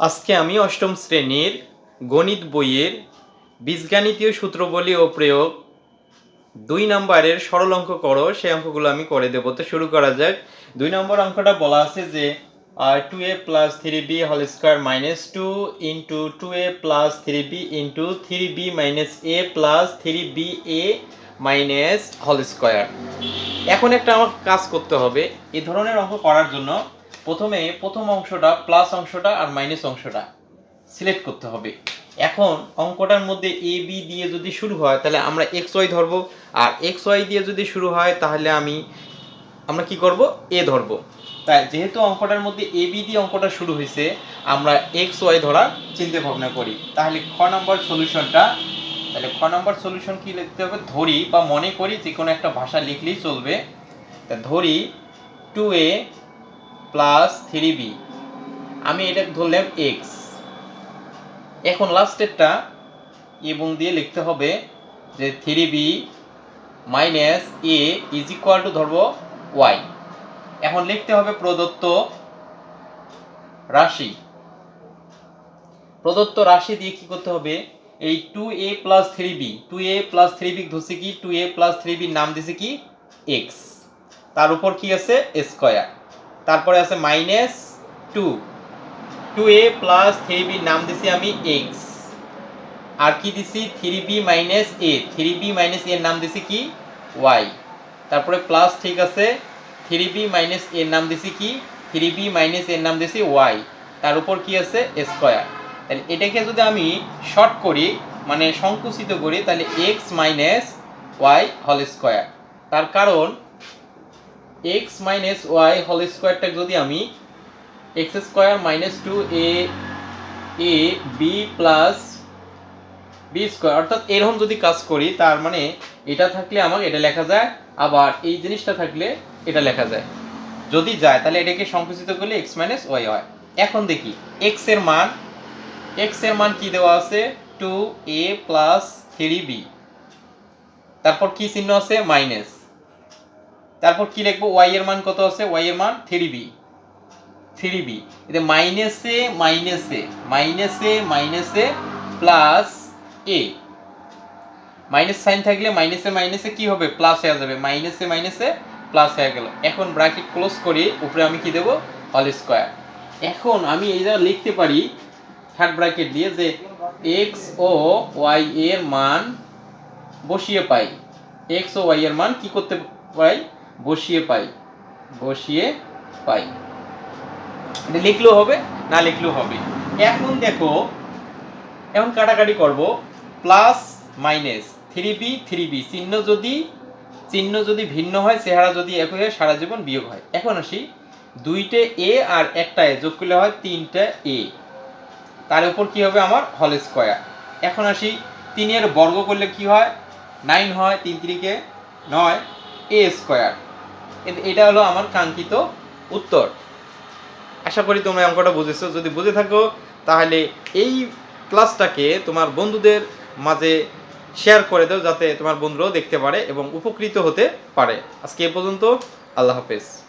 আজকে আমি অষ্টম শ্রেণির গণিত বইয়ের বীজগাণিতীয় সূত্রবলী ও প্রয়োগ দুই নম্বরের সরল অঙ্ক করো, সেই অঙ্কগুলো আমি করে দেবো। তো শুরু করা যাক। দুই নম্বর অঙ্কটা বলা আছে যে two A plus three B whole square minus two into two A plus three B into three B minus A plus three B A minus whole square এখন একটা আমার কাজ করতে হবে, এই ধরনের অঙ্ক করার জন্য প্রথমে প্রথম অংশটা প্লাস অংশটা আর মাইনাস অংশটা সিলেক্ট করতে হবে। এখন অঙ্কটার মধ্যে এ বি দিয়ে যদি শুরু হয়, তাহলে আমরা এক্স ওয়াই ধরবো। আর এক্স ওয়াই দিয়ে যদি শুরু হয়, তাহলে আমি, আমরা কি করব? এ ধরব। তাই যেহেতু অঙ্কটার মধ্যে এ বি দিয়ে অঙ্কটা শুরু হয়েছে, আমরা এক্স ওয়াই ধরার চিন্তা ভাবনা করি। তাহলে খ নম্বর সলিউশনটা তাহলে খ নম্বর সলিউশন কি লিখতে হবে? ধরি বা মনে করি যে কোনো একটা ভাষা লিখলেই চলবে। তা ধরি two A plus three B আমি এটা ধরলাম এক্স এখন লাস্টেরটা এবং দিয়ে লিখতে হবে যে three B minus A is equal to ধরবো ওয়াই এখন লিখতে হবে প্রদত্ত রাশি। প্রদত্ত রাশি দিয়ে কি করতে হবে? এই two A plus three B two A plus three B ধরছে কি? টু এ প্লাস থ্রি বির নাম দিছে কি? এক্স তার উপর কি আছে? স্কোয়ার তারপরে আছে minus two two A plus three বির নাম দিছি আমি এক্স আর কি দিছি? Three B minus A three B minus এর নাম দিছি কি? ওয়াই তারপরে প্লাস ঠিক আছে। থ্রি বি মাইনাস এর নাম দিছি কি? থ্রি বি মাইনাস এর নাম দিছি ওয়াই তার উপর কি আছে? স্কোয়ার তাহলে এটাকে যদি আমি শর্ট করি মানে সংকুচিত করি, তাহলে X minus Y whole square তার কারণ এক্স মাইনাস ওয়াই হোল স্কোয়ারটা যদি আমি X square minus two A A B plus B square অর্থাৎ এরকম যদি কাজ করি, তার মানে এটা থাকলে আমার এটা লেখা যায়, আবার এই জিনিসটা থাকলে এটা লেখা যায়। যদি যায়, তাহলে এটাকে সংকুচিত করলে এক্স মাইনাস ওয়াই হয়। এখন দেখি এক্সের মান এক্সের মান কি দেওয়া আছে? Two A plus three B তারপর কি চিহ্ন আছে? মাইনাস তারপর কি লিখব? ওয়াই এর মান কত আছে? ওয়াই এর মান থ্রি বি থ্রি বি এতে মাইনাসে এ মাইনাসে A plus A minus sign থাকলে মাইনাসে মাইনাসে কি হবে? প্লাস হয়ে যাবে। মাইনাসে মাইনাসে প্লাস হয়ে গেল। এখন ব্র্যাকেট ক্লোজ করি, উপরে আমি কি দেবো? হল স্কোয়ার এখন আমি এই যা লিখতে পারি থার্ড ব্র্যাকেট দিয়ে যে এক্স ও ওয়াই এর মান বসিয়ে পাই। এক্স ও ওয়াই এর মান কি করতে পাই? বসিয়ে পাই বসিয়ে পাই। লিখলেও হবে, না লিখলেও হবে। এখন দেখো, এখন কাটাকাটি করব plus minus three B three B চিহ্ন যদি চিহ্ন যদি ভিন্ন হয়, চেহারা যদি একই হয়, সারা জীবন বিয়োগ হয়। এখন আসি, দুইটে এ আর একটা এ যোগ করলে হয় তিনটে এ তার উপর কি হবে আমার? হল স্কোয়ার এখন আসি, তিনের বর্গ করলে কি হয়? নাইন হয়, তিন তিরিকে নয় এ স্কোয়ার এটা হলো আমার কাঙ্ক্ষিত উত্তর। আশা করি তোমরা অঙ্কটা বুঝেছ। যদি বুঝে থাকো, তাহলে এই ক্লাসটাকে তোমার বন্ধুদের মাঝে শেয়ার করে দাও, যাতে তোমার বন্ধুরাও দেখতে পারে এবং উপকৃত হতে পারে। আজকে এ পর্যন্ত, আল্লাহ হাফেজ।